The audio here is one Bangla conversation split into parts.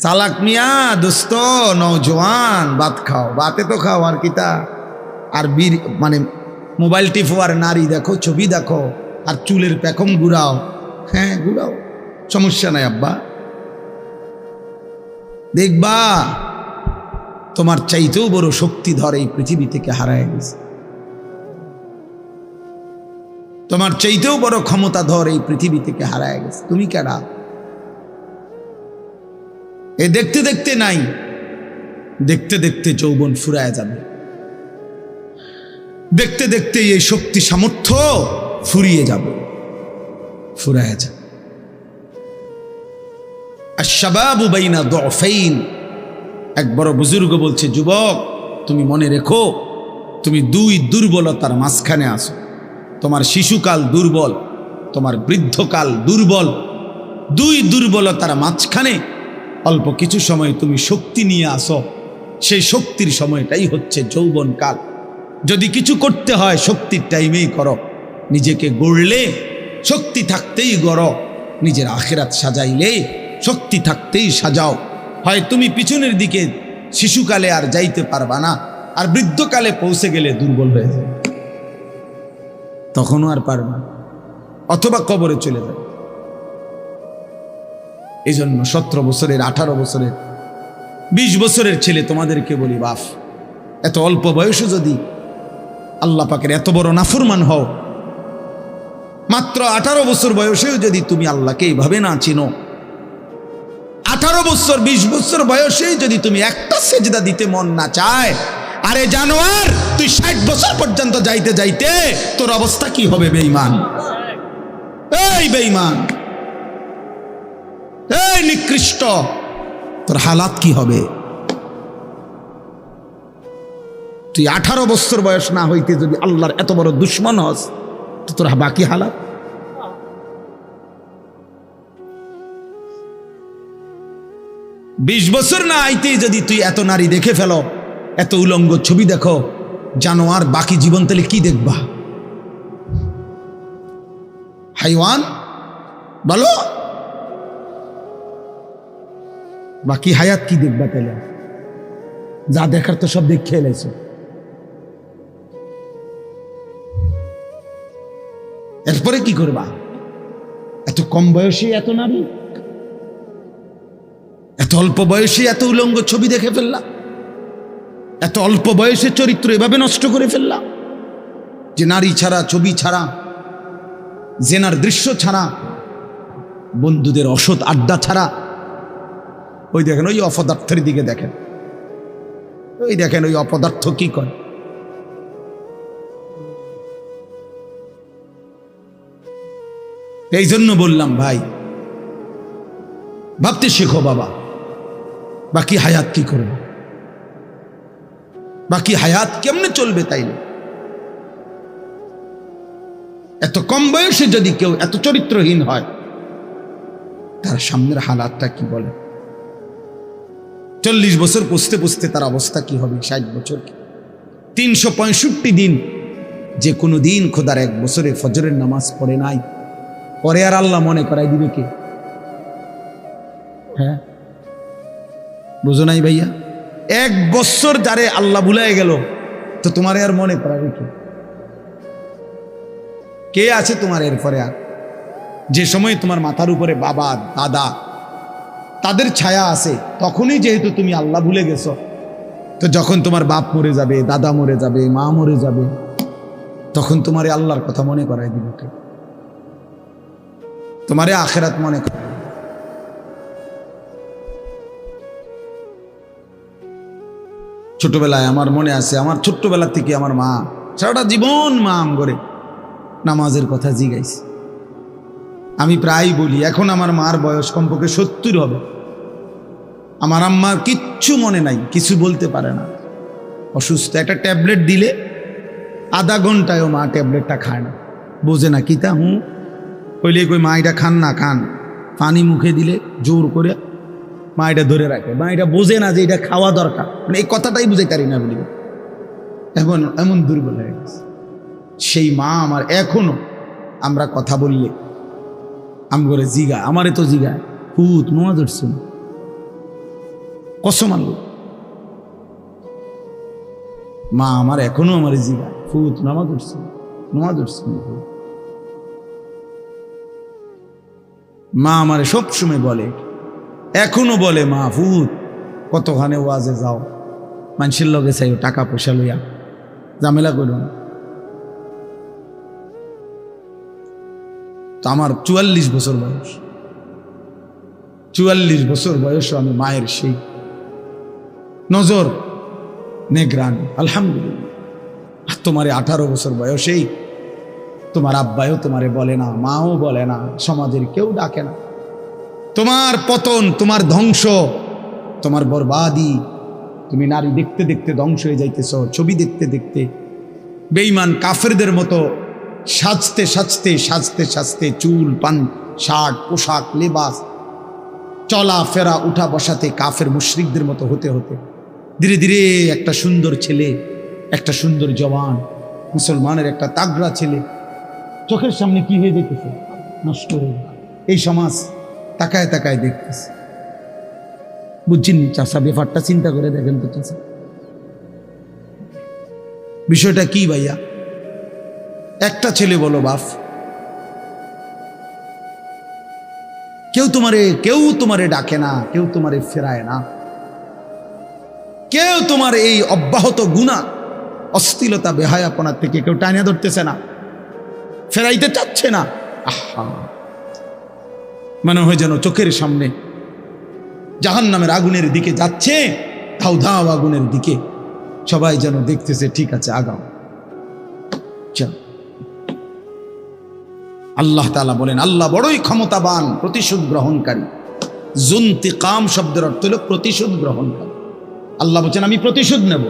চালাক মিয়া, দোস্ত নৌজওয়ান ভাত খাও। বাতে তো খাও, আর কিতা? আর বীর মানে মোবাইল টিপো আর নারী দেখো, ছবি দেখো, আর চুলের পেখম ঘুরাও। হ্যাঁ ঘুরাও। সমস্যা নাই, আব্বা। দেখবা, তোমার চাইতেও বড় শক্তিধর এই পৃথিবী থেকে হারায় গেছে। তোমার চাইতেও বড় ক্ষমতাধর এই পৃথিবী থেকে হারায় গেছে। তুমি কেডা? এ দেখতে দেখতে নাই। দেখতে দেখতে যৌবন ফুরায় যাবে। দেখতে দেখতে এই শক্তি সামর্থ্য ফুরিয়ে যাবে। ফুরায় যাবে। আশাবাবু বাইনা দফাইন। এক বড় বুজুর্গ বলছে, যুবক, তুমি মনে রেখো, তুমি দুই দুর্বলতার মাঝখানে আসো তোমার শিশুকাল দুর্বল, তোমার বৃদ্ধকাল দুর্বল। দুই দুর্বলতার মাঝখানে অল্প কিছু সময় তুমি শক্তি নিয়ে আসো। সেই শক্তির সময়টাই হচ্ছে যৌবনকাল যদি কিছু করতে হয়, শক্তির টাইমেই করো। নিজেকে গড়লে শক্তি থাকতেই গড়। নিজের আখেরাত সাজাইলে শক্তি থাকতেই সাজাও। হয় তুমি পিছনের দিকে শিশুকালে আর যাইতে পারবা না, আর বৃদ্ধকালে পৌঁছে গেলে দুর্বল হয়ে যাবে। তখনও আর পারবা। অথবা কবরে চলে যাবে। এই জন্য সতেরো বছরের, আঠারো বছরের, বিশ বছরের ছেলে তোমাদেরকে বলি, বাফ, এত অল্প বয়সে যদি আল্লাহ পাকের এত বড় নাফরমান হও, মাত্র আঠারো বছর বয়সেও যদি তুমি আল্লাহকে এইভাবে না চিনো, আঠারো বছর, বিশ বছর বয়সেই যদি তুমি একটা সেজদা দিতে মন না চায়, আরে জানোয়ার, তুই ষাট বছর পর্যন্ত যাইতে যাইতে তোর অবস্থা কি হবে, বেঈমান? এই বেঈমান! এই নিকৃষ্ট। তোর হালাত কি হবে? তুই আঠারো বছর বয়স না হইতে যদি আল্লাহর এত বড় দুশ্মন হস, তো তোর বাকি হালাত? বিশ বছর না আইতেই যদি তুই এত নারী দেখে ফেলো, এত উলঙ্গ ছবি দেখো জানোয়ার বাকি জীবন তাহলে কি দেখবা? হাইওয়ান? বলো। বাকি হায়াত কি দেখবা তাহলে যা দেখার তো সব দেখে এলাইছো এরপরে কি করবা? এত কম বয়সে এত নারী? এত অল্প বয়সে এত উলঙ্গ ছবি দেখে ফেললাম এত অল্প বয়সে চরিত্র এভাবে নষ্ট করে ফেললাম যে নারী ছাড়া, ছবি ছাড়া, জেনার দৃশ্য ছাড়া, বন্ধুদের অসৎ আড্ডা ছাড়া ওই দেখেন, ওই অপদার্থের দিকে দেখেন। ওই দেখেন, ওই অপদার্থ কি করে? এই জন্য বললাম, ভাই, ভাবতে শেখো বাবা, বাকি হায়াত কি করবে বাকি হায়াত কেমনে চলবে তাইলে? এত কম বয়সে যদি কেউ এত চরিত্রহীন হয়, তার সামনের হালাতটা কি বলে? চল্লিশ বছর পুষতে পুষতে তার অবস্থা কি হবে? ষাট বছর তিনশো পঁয়ষট্টি দিন যে কোনো দিন খোদার এক বছরে ফজরের নামাজ পড়ে নাই। পরে আর আল্লাহ মনে করাই দিবে কে? হ্যাঁ? বুঝো নাই ভাইয়া? এক বছর যারে আল্লাহ ভুলাই গেল, তো তোমার আর মনে করাবে কে? কে আছে তোমার এরপরে আর? যে সময় তোমার মাথার উপরে বাবা, দাদা তাদের ছায়া আছে, তখনই যেহেতু তুমি আল্লাহ ভুলে গেছো। তো যখন তোমার বাপ মরে যাবে, দাদা মরে যাবে, মা মরে যাবে, তখন তোমার আল্লাহর কথা মনে করাই দিবে কে? তোমারে আখেরাত মনে কর ছোটবেলায় আমার মনে আছে, আমার ছোট্টবেলা থেকে আমার মা সারাটা জীবন মা আম করে নামাজের কথা জিগাইছে। আমি প্রায় বলি, এখন আমার মার বয়স কমপক্ষে সত্তর হবে। আমার আম্মার কিচ্ছু মনে নাই, কিছু বলতে পারে না। অসুস্থ, একটা ট্যাবলেট দিলে আধা ঘন্টায়ও মা ট্যাবলেটটা খায় না। বোঝে না কিতা হুঁ? কইলে কই, মা, এটা খান না, খান। পানি মুখে দিলে জোর করে মা এটা ধরে রাখে। মা এটা বোঝে না যে এটা খাওয়া দরকার। মানে এই কথাটাই বুঝে পারি না বলি এমন এমন দুর্বল হয়ে গেছে। সেই মা আমার এখনও আমরা কথা বললে আম করে জিগা, আমারে তো জিগা। পুত নোয়া ধরছে কসম আল্লাহ। মা, আমার এখনও আমার জিগা। ফুত নামাজ উঠছে নামাজ উঠছে মা আমারে সবসময় বলে, এখনও বলে, মা ফুত কতখানে ওয়াজে যাও। মানুষের লগে চাই টাকা পয়সা লইয়া। ঝামেলা করো না। তো আমার চুয়াল্লিশ বছর বয়স। চুয়াল্লিশ বছর বয়সও আমি মায়ের সেই নজর, নেগ্রান। আলহামদুলিল্লাহ। আর তোমারে আঠারো বছর বয়সেই তোমার আব্বায়ও তোমারে বলে না, মাও বলে না, সমাজের কেউ ডাকে না। তোমার পতন, তোমার ধ্বংস, তোমার বরবাদি, তুমি নারী দেখতে দেখতে ধ্বংস হয়ে যাইতেছ, ছবি দেখতে দেখতে বেইমান কাফেরদের মতো সাজতে সাজতে সাজতে সাজতে চুল, পান, শার্ট, পোশাক, লেবাস চলা ফেরা উঠা বসাতে কাফের মুশরিকদের মতো হতে হতে। ধীরে ধীরে একটা সুন্দর ছেলে, একটা সুন্দর জওয়ান, মুসলমানের একটা তাগড়া ছেলে, চোখের সামনে কি হয়ে যেতেছে নষ্ট হয়ে এই সমাজ তাকায় তাকায় দেখতেছে। বুঝছেন চাষা, ব্যাপারটা চিন্তা করে দেখেন তো চাষা। বিষয়টা কি ভাইয়া? একটা ছেলে বলো বাপ কেউ তোমারে কেউ তোমারে ডাকে না, কেউ তোমারে ফেরায় না। কেউ তোমার এই অব্যাহত গুণা, অস্থিলতা, বেহায়াপনা থেকে কেউ টানিয়া ধরতেছে না, ফেরাইতে চাচ্ছে না। আহা। মনে হয় যেন চোখের সামনে জাহান নামের আগুনের দিকে যাচ্ছে, ধাও ধাও আগুনের দিকে। সবাই যেন দেখতেছে, ঠিক আছে, আগাও। চল। আল্লাহ তালা বলেন, আল্লাহ বড়ই ক্ষমতাবান, প্রতিশোধ গ্রহণকারী। জুন্তি কাম শব্দের অর্থ হলো প্রতিশোধ গ্রহণকারী। আল্লাহ বলছেন, আমি প্রতিশোধ নেব।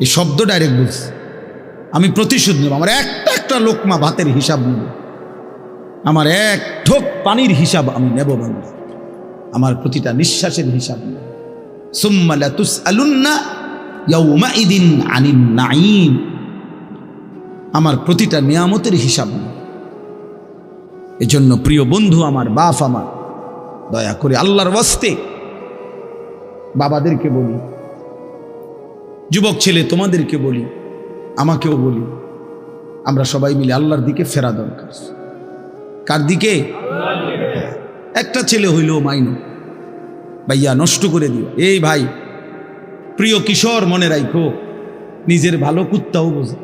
এই শব্দ ডাইরেক্ট বলছে। আমি প্রতিশোধ নেব, আমার একটা একটা লোকমা ভাতের হিসাব নেব। আমার এক ঠোক পানির হিসাব আমি নেব বাংলা আমার প্রতিটা নিঃশ্বাসের হিসাব নেব। সুম্মা লাতুসআলুন্না ইয়াউমাইদিন আনিন নাঈম। আমার প্রতিটা নিয়ামতের হিসাব নেব। এজন্য প্রিয় বন্ধু আমার, বাপ আমার, দয়া করে আল্লাহর ওয়াস্তে বাবাদেরকে বলি, যুবক ছেলে তোমাদেরকে বলি, আমাকেও বলি, আমরা সবাই মিলে আল্লাহর দিকে ফেরা দরকার। কার দিকে? একটা ছেলে হইল মাইন। ভাইয়া, নষ্ট করে দিও। এই ভাই, প্রিয় কিশোর মনে রাখো নিজের ভালো কুত্তাও বোঝে।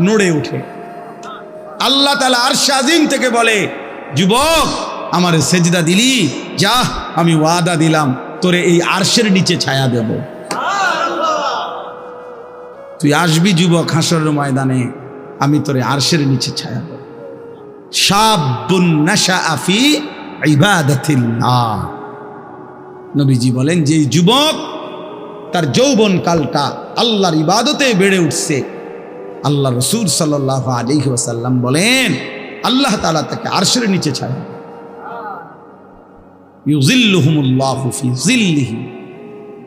নড়ে উঠে আল্লাহ তালা আরশ আজিম থেকে বলে, যুবক, আমার সেজদা দিলি? যা আমি ওয়াদা দিলাম, তোরে এই আরশের নিচে ছায়া দেব। তুই আসবি যুবক হাসরের ময়দানে, আমি তোরে আরশের নিচে ছায়া দেব। শাবুন নাশা আফি ইবাদাতিল্লাহ নবীজি বলেন যে যুবক তার যৌবন কালটা আল্লাহর ইবাদতে বেড়ে উঠছে আল্লাহ রসুল সাল্লাহ আলহি বলেন, আল্লাহ তালা তাকে আরশের নিচে ছাড়ে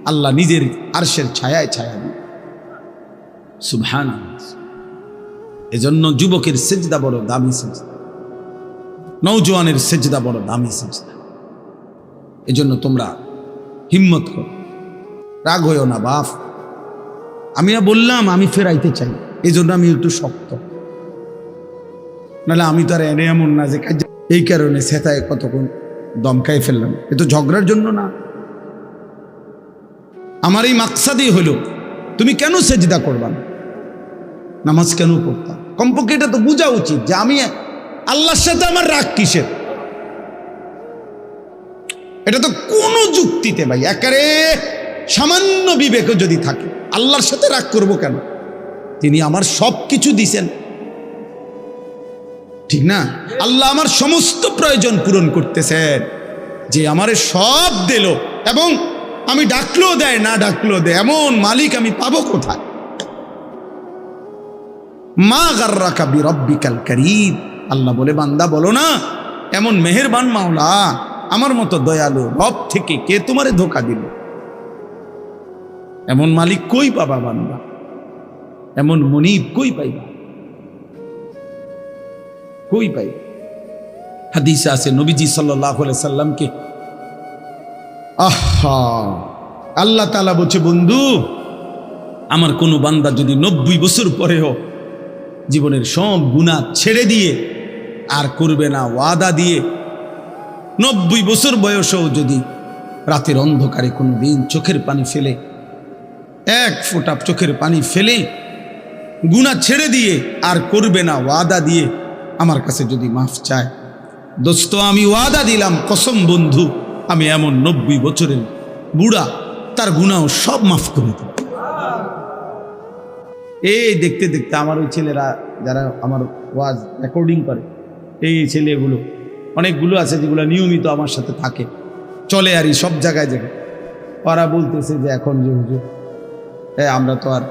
আল্লাহ নিজের আরশের ছায়ায় ছায়া দিন। সুবহান এজন্য যুবকের সেজদা বড় দামি সেজদা। নৌজওয়ানের সেজদা বড় দামি সেজদা। এজন্য তোমরা হিম্মত করো। রাগ হইও না বাফ আমি বললাম, আমি ফেরাইতে চাই। এই জন্য আমি একটু শক্ত। নাহলে আমি তো আর এনে এমন না যে এই কারণে সেতায় কতক্ষণ দমকাই ফেললাম। এ তো ঝগড়ার জন্য না। আমার এই মাকসাদই হলো, তুমি কেন সেজদা করবা নামাজ কেন পড়তাম কমপক্ষে এটা তো বোঝা উচিত যে আমি আল্লাহর সাথে আমার রাগ কিসের? এটা তো কোনো যুক্তিতে ভাই একারে সামান্য বিবেক যদি থাকে, আল্লাহর সাথে রাগ করব কেন? তিনি আমার সব কিছু দিছেন। ঠিক না? আল্লাহ আমার সমস্ত প্রয়োজন পূরণ করতেছেন। যে আমারে সব দিল এবং আমি ডাকলেও দেয়, না ডাকলেও দেয়, এমন মালিক আমি পাবো কোথায়? মা গার্রা কাবি রব্বিকাল করিম। আল্লাহ বলে, বান্দা বলো না, এমন মেহেরবান মাওলা, আমার মতো দয়ালু রব থেকে কে তোমারে ধোকা দিল? এমন মালিক কই পাবা বান্দা? এমন মনিব কই পাইবা? কই পাই হাদিসে আছে, নবীজি সাল্লাহ সাল্লামকে, আহা, আল্লাহ তালা বলছে, বন্ধু, আমার কোনো বান্দা যদি নব্বই বছর পরেও জীবনের সব গুণা ছেড়ে দিয়ে আর করবে না, ওয়াদা দিয়ে নব্বই বছর বয়সেও যদি রাতের অন্ধকারে কোনো দিন চোখের পানি ফেলে, এক ফোঁটা চোখের পানি ফেলে গুণা ছেড়ে দিয়ে আর করবে না ওয়াদা দিয়ে আমার কাছে যদি মাফ চায়। দোস্ত, আমি ওয়াদা দিলাম, কসম বন্ধু, আমি এমন নব্বই বছরের বুড়া, তার গুণাও সব মাফ করে দেব। এই দেখতে দেখতে আমার ওই ছেলেরা, যারা আমার ওয়াজ রেকর্ডিং করে, এই ছেলেগুলো, অনেকগুলো আছে যেগুলো নিয়মিত আমার সাথে থাকে। চলে আর সব জায়গায় জায়গায় ওরা বলতেছে যে, এখন যে হুজুর হ্যাঁ আমরা তো আর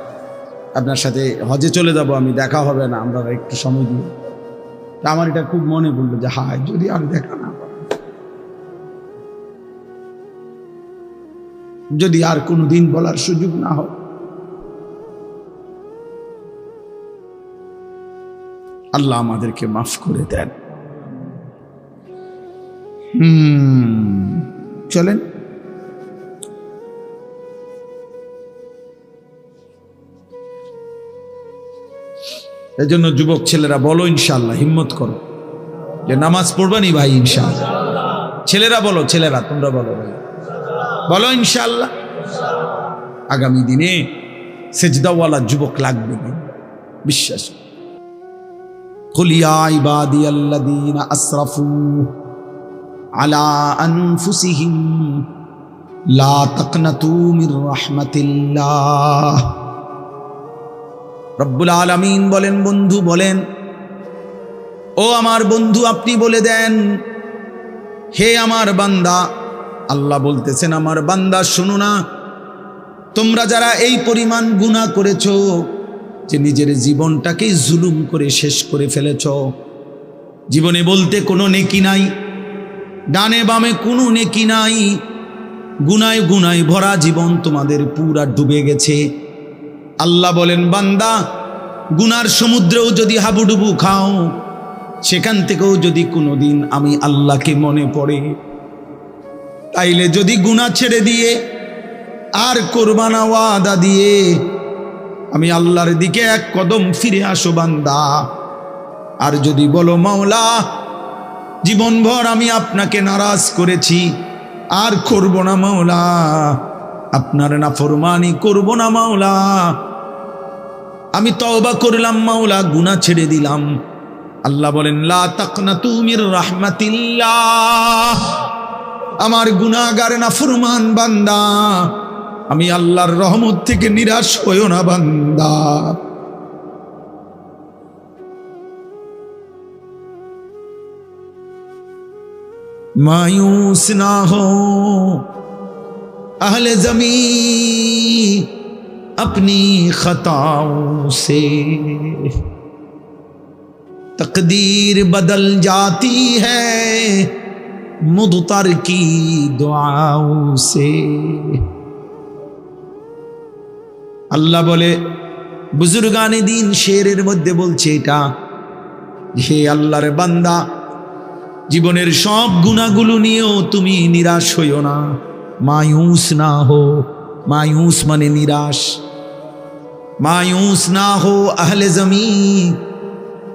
আপনার সাথে হজে চলে যাব, আমি দেখা হবে না, আমরা একটু সময় তা আমার এটা খুব মনে পড়ল যে, হায়, যদি আর দেখা না। যদি আর কোনো দিন বলার সুযোগ না হয়। আল্লাহ আমাদেরকে মাফ করে দেন। হুম, চলেন। এই জন্য যুবক ছেলেরা বলো ইনশাল্লাহ হিম্মত করো। যে নামাজ পড়বানি ভাই ইনশাল্লাহ ছেলেরা বলো, ছেলেরা, তোমরা বলো ভাই। বলো ইনশাল্লাহ আগামী দিনে সেজদাওয়ালা যুবক লাগবে বিশ্বাস কলিয়া ইবাদি আসরাফু আলা আনফুসিহিম রব্বুল আলামিন বলেন, বন্ধু বলেন, ও আমার বন্ধু আপনি বলে দেন, হে আমার বান্দা, আল্লাহ বলতেছেন, আমার বান্দা শোনো না, তোমরা যারা এই পরিমাণ গুণা করেছ, যে নিজের জীবনটাকেই জুলুম করে শেষ করে ফেলেছ, জীবনে বলতে কোনো নেকি নাই, ডানে বামে কোনো নেকি নাই, গুনায় গুনায় ভরা জীবন তোমাদের পুরা ডুবে গেছে। আল্লাহ বলেন, বান্দা, গুনার সমুদ্রেও যদি হাবুডুবু খাও, সেখান থেকেও যদি কোনোদিন আমি আল্লাহকে মনে পড়ে, তাইলে যদি গুনাহ ছেড়ে দিয়ে আর কোরবানা ওয়াদা দিয়ে আমি আল্লাহর দিকে এক কদম ফিরে আসো, বান্দা। আর যদি বলো, মাওলা, জীবনভর আমি আপনাকে নারাজ করেছি, আর করব না, মাওলা। আপনার না ফরমানি করব না মাওলা আমি তওবা করলাম মাওলা গুনাহ ছেড়ে দিলাম আল্লাহ বলেন লা তাকনা তুমির রাহমাতিল্লাহ আমার গুনাহগার না ফরমান বান্দা আমি আল্লাহর রহমত থেকে নিরাশ হইও না বান্দা मायूस ना हो আহলে زمین আপনি খতাও সে। تقدیر বদল جاتی ہے مدتر کی دعاؤں আল্লাহ বলে, বুজুর্গানি দিন শেরের মধ্যে বলছে এটা, হে আল্লাহর বান্দা, জীবনের সব গুণাগুলো নিয়েও তুমি নিরাশ হইও না। মায়ুস না হো মায়ুস মানে নিরাশ মায়ুস না হো আহলে জমি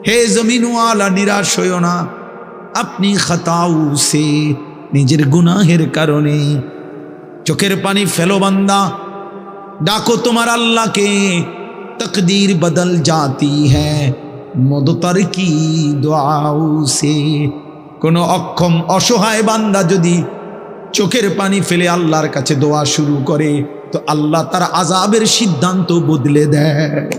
হে জমিনওয়ালা নিরাশ হইও না আপনি খতাউ সে নিজের গুনাহের কারণে চোখের পানি ফেলো বান্দা ডাকো তোমার আল্লাহকে তকদীর বদল जाती है মদতর কি দোয়াউ সে কোনো অক্ষম অসহায় বান্দা যদি চোখের পানি ফেলে আল্লাহর কাছে দোয়া শুরু করে, তো আল্লাহ তার আজাবের সিদ্ধান্ত বদলে দেয়।